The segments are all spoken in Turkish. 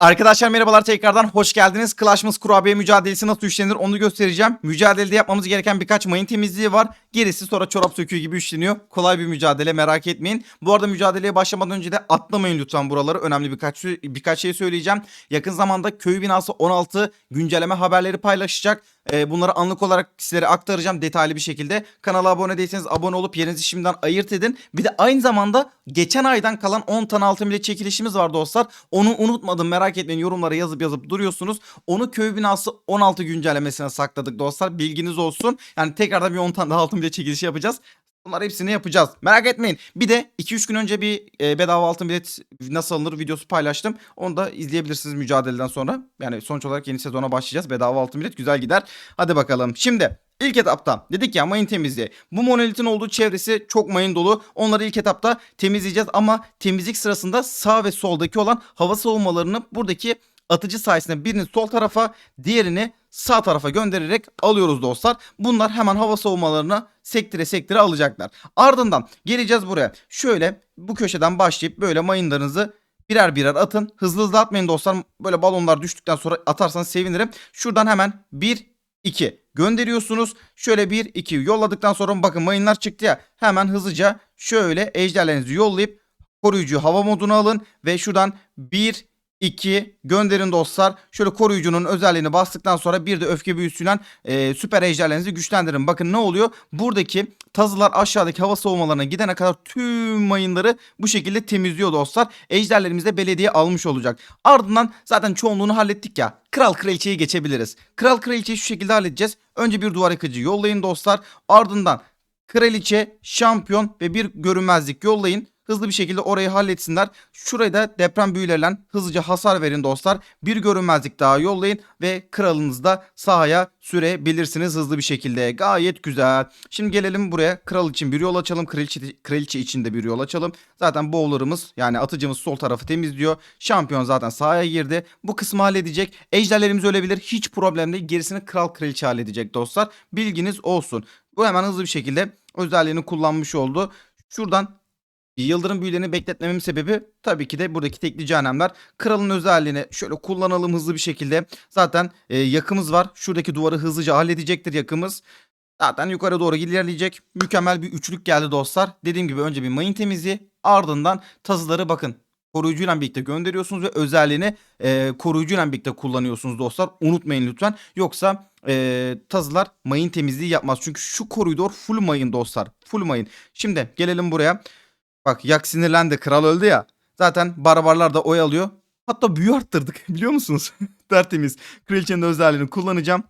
Arkadaşlar merhabalar tekrardan hoş geldiniz. Clashmas kurabiye mücadelesi nasıl işlenir onu göstereceğim. Mücadelede yapmamız gereken birkaç mayın temizliği var. Gerisi sonra çorap söküğü gibi işleniyor. Kolay bir mücadele merak etmeyin. Bu arada mücadeleye başlamadan önce de atlamayın lütfen buraları. Önemli birkaç birkaç şey söyleyeceğim. Yakın zamanda köy binası 16 güncelleme haberleri paylaşacak. Ee, bunları anlık olarak sizlere aktaracağım detaylı bir şekilde. Kanala abone değilseniz abone olup yerinizi şimdiden ayırt edin. Bir de aynı zamanda geçen aydan kalan 10 tane altın bile çekilişimiz var dostlar. Onu unutmadım merak etmeyin yorumlara yazıp yazıp duruyorsunuz. Onu köy binası 16 güncellemesine sakladık dostlar. Bilginiz olsun. Yani tekrardan bir 10 tane daha altın bile çekilişi yapacağız. Bunlar hepsini yapacağız. Merak etmeyin. Bir de 2-3 gün önce bir e, bedava altın bilet nasıl alınır videosu paylaştım. Onu da izleyebilirsiniz mücadeleden sonra. Yani sonuç olarak yeni sezona başlayacağız. Bedava altın bilet güzel gider. Hadi bakalım. Şimdi ilk etapta dedik ya mayın temizliği. Bu monolitin olduğu çevresi çok mayın dolu. Onları ilk etapta temizleyeceğiz ama temizlik sırasında sağ ve soldaki olan hava savunmalarını buradaki atıcı sayesinde birini sol tarafa diğerini sağ tarafa göndererek alıyoruz dostlar. Bunlar hemen hava savunmalarını sektire sektire alacaklar. Ardından geleceğiz buraya. Şöyle bu köşeden başlayıp böyle mayınlarınızı birer birer atın. Hızlı hızlı atmayın dostlar. Böyle balonlar düştükten sonra atarsanız sevinirim. Şuradan hemen 1 2 gönderiyorsunuz. Şöyle 1 2 yolladıktan sonra bakın mayınlar çıktı ya. Hemen hızlıca şöyle ejderlerinizi yollayıp koruyucu hava moduna alın ve şuradan 1 2 gönderin dostlar. Şöyle koruyucunun özelliğini bastıktan sonra bir de öfke büyüsüyle e, süper ejderlerinizi güçlendirin. Bakın ne oluyor? Buradaki tazılar aşağıdaki hava savunmalarına gidene kadar tüm mayınları bu şekilde temizliyor dostlar. Ejderlerimiz de belediye almış olacak. Ardından zaten çoğunluğunu hallettik ya. Kral kraliçeyi geçebiliriz. Kral kraliçeyi şu şekilde halledeceğiz. Önce bir duvar yıkıcı yollayın dostlar. Ardından kraliçe, şampiyon ve bir görünmezlik yollayın. Hızlı bir şekilde orayı halletsinler. Şuraya da deprem büyüleriyle hızlıca hasar verin dostlar. Bir görünmezlik daha yollayın ve kralınızı da sahaya sürebilirsiniz hızlı bir şekilde. Gayet güzel. Şimdi gelelim buraya. Kral için bir yol açalım. Kraliçe, kraliçe için de bir yol açalım. Zaten bowler'ımız yani atıcımız sol tarafı temizliyor. Şampiyon zaten sahaya girdi. Bu kısmı halledecek. Ejderlerimiz ölebilir. Hiç problem değil. Gerisini kral kraliçe halledecek dostlar. Bilginiz olsun. Bu hemen hızlı bir şekilde özelliğini kullanmış oldu. Şuradan Yıldırım büyülerini bekletmememin sebebi tabii ki de buradaki tekli cehennemler. Kralın özelliğini şöyle kullanalım hızlı bir şekilde. Zaten e, yakımız var. Şuradaki duvarı hızlıca halledecektir yakımız. Zaten yukarı doğru ilerleyecek. Mükemmel bir üçlük geldi dostlar. Dediğim gibi önce bir mayın temizliği ardından tazıları bakın. Koruyucuyla birlikte gönderiyorsunuz ve özelliğini e, koruyucuyla birlikte kullanıyorsunuz dostlar. Unutmayın lütfen. Yoksa e, tazılar mayın temizliği yapmaz. Çünkü şu koridor full mayın dostlar. Full mayın. Şimdi gelelim buraya. Bak yak sinirlendi kral öldü ya. Zaten barbarlar da oy alıyor. Hatta büyü arttırdık biliyor musunuz? Tertemiz. Kraliçenin özelliğini kullanacağım.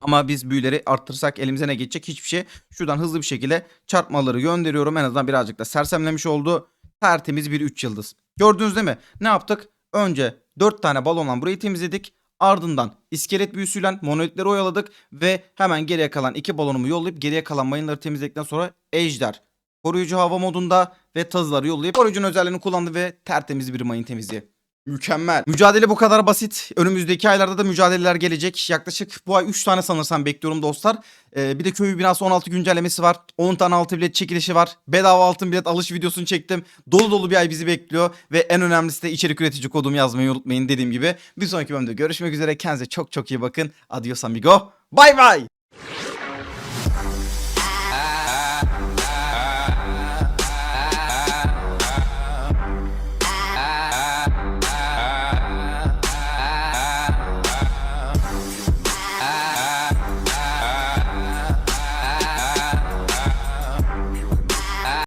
Ama biz büyüleri arttırsak elimize ne geçecek hiçbir şey. Şuradan hızlı bir şekilde çarpmaları gönderiyorum. En azından birazcık da sersemlemiş oldu. Tertemiz bir 3 yıldız. Gördünüz değil mi? Ne yaptık? Önce 4 tane balonla burayı temizledik. Ardından iskelet büyüsüyle monolitleri oyaladık. Ve hemen geriye kalan iki balonumu yollayıp geriye kalan mayınları temizledikten sonra ejder koruyucu hava modunda ve tazıları yollayıp koruyucunun özelliğini kullandı ve tertemiz bir mayın temizliği. Mükemmel. Mücadele bu kadar basit. Önümüzdeki aylarda da mücadeleler gelecek. Yaklaşık bu ay 3 tane sanırsam bekliyorum dostlar. Ee, bir de köy binası 16 güncellemesi var. 10 tane altın bilet çekilişi var. Bedava altın bilet alış videosunu çektim. Dolu dolu bir ay bizi bekliyor. Ve en önemlisi de içerik üretici kodumu yazmayı unutmayın dediğim gibi. Bir sonraki bölümde görüşmek üzere. Kendinize çok çok iyi bakın. Adios amigo. Bay bay.